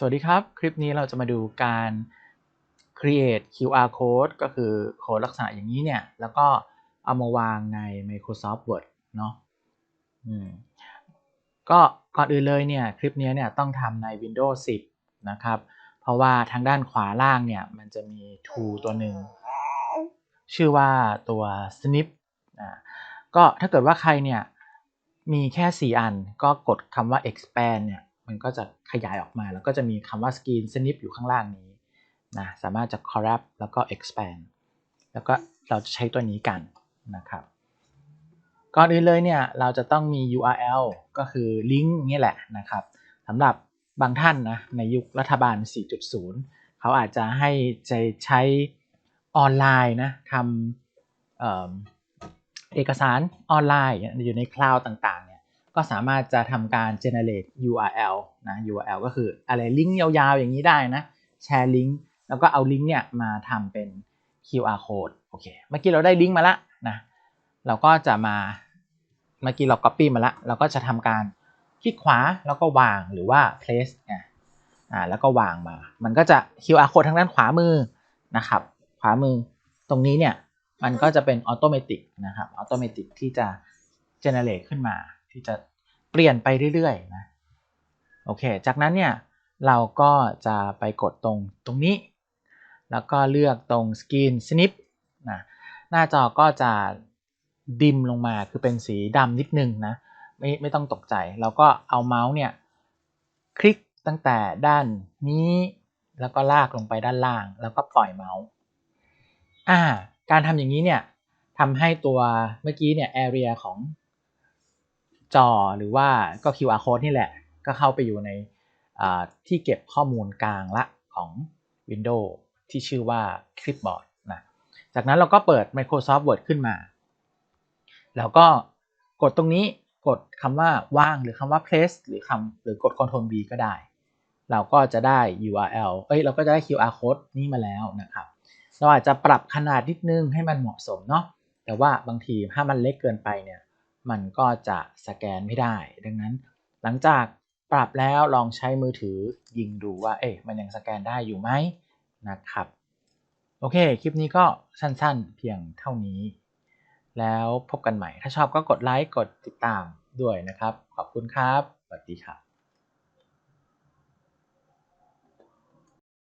สวัสดีครับ คลิปนี้เราจะมาดูการ create QR code ก็คือโค้ดลักษณะอย่างนี้เนี่ย แล้วก็เอามาวางใน Microsoft Word เนาะอืมก็ก่อนอื่นเลยเนี่ย คลิปนี้เนี่ยต้องทำใน Windows 10 นะครับ เพราะว่าทางด้านขวาล่างเนี่ย มันจะมี tool ตัวหนึ่ง ชื่อว่าตัว snip อ่าก็ถ้าเกิดว่าใครเนี่ย มีแค่ 4 อันก็กดคำว่า expand เนี่ย มันก็จะขยายออกมา แล้วก็จะมีคำว่า screen snip อยู่ข้างล่างนี้นะสามารถจะ collab แล้วก็ expand แล้วก็เราจะใช้ตัวนี้กันนะครับก่อนอื่นเลยเนี่ยเราจะต้องมี URL ก็คือลิงก์นี่แหละนะครับสำหรับบางท่านนะในยุครัฐบาล 4.0 เขาอาจจะให้ใจใช้ออนไลน์นะทำเเอกสารออนไลน์อยู่ในคลาวด์ต่าง ก็สามารถจะทำการ generate URL นะ URL ก็คืออะไรลิงก์ยาวๆอย่างนี้ได้นะแชร์ลิงก์แล้วก็เอาลิงก์เนี่ยมาทำเป็น QR code โอเคเมื่อกี้เราได้ลิงก์มาล้วนะเราก็จะมาเมื่อกี้เรา copy มาล้วเราก็จะทำการคลิกขวาแล้วก็วางหรือว่า place อ่าแล้วก็วางมา มันก็จะ QR code ทางด้านขวามือนะครับ ขวามือตรงนี้เนี่ยมันก็จะเป็นออโตเมติกนะครับออโตเมติกที่จะ generate ขึ้นมา ที่จะเปลี่ยนไปเรื่อยๆนะโอเค จากนั้นเนี่ยเราก็จะไปกดตรงตรงนี้ แล้วก็เลือกตรง Screen Snip นะหน้าจอก็จะดิมลงมาคือเป็นสีดำนิดนึงนะไม่ไม่ต้องตกใจ เราก็เอาเมาส์เนี่ยคลิกตั้งแต่ด้านนี้แล้วก็ลากลงไปด้านล่าง แล้วก็ปล่อยเมาส์อ่าการทำอย่างนี้เนี่ยทำให้ตัวเมื่อกี้เนี่ย area ของ จอหรือว่าก็ QR code นี่แหละ ก็เข้าไปอยู่ในที่เก็บข้อมูลกลางละของ Windows ที่ชื่อว่า Clipboard นะจากนั้นเราก็เปิด Microsoft Word ขึ้นมา แล้วก็กดตรงนี้กดคำว่าว่างหรือคำว่า place หรือคำหรือกด Ctrl V ก็ได้ เราก็จะได้ URL เอ้ยเราก็จะได้ QR code นี้มาแล้วนะครับ เราอาจจะปรับขนาดนิดนึงให้มันเหมาะสมเนาะแต่ว่าบางทีถ้ามันเล็กเกินไปเนี่ย มันก็จะสแกนไม่ได้ ดังนั้นหลังจากปรับแล้วลองใช้มือถือยิงดูว่า เอ๊ะมันยังสแกนได้อยู่ไหมนะครับ โอเค คลิปนี้ก็สั้นๆ เพียงเท่านี้ แล้วพบกันใหม่ ถ้าชอบก็กดไลค์ กดติดตามด้วยนะครับ ขอบคุณครับ สวัสดีครับ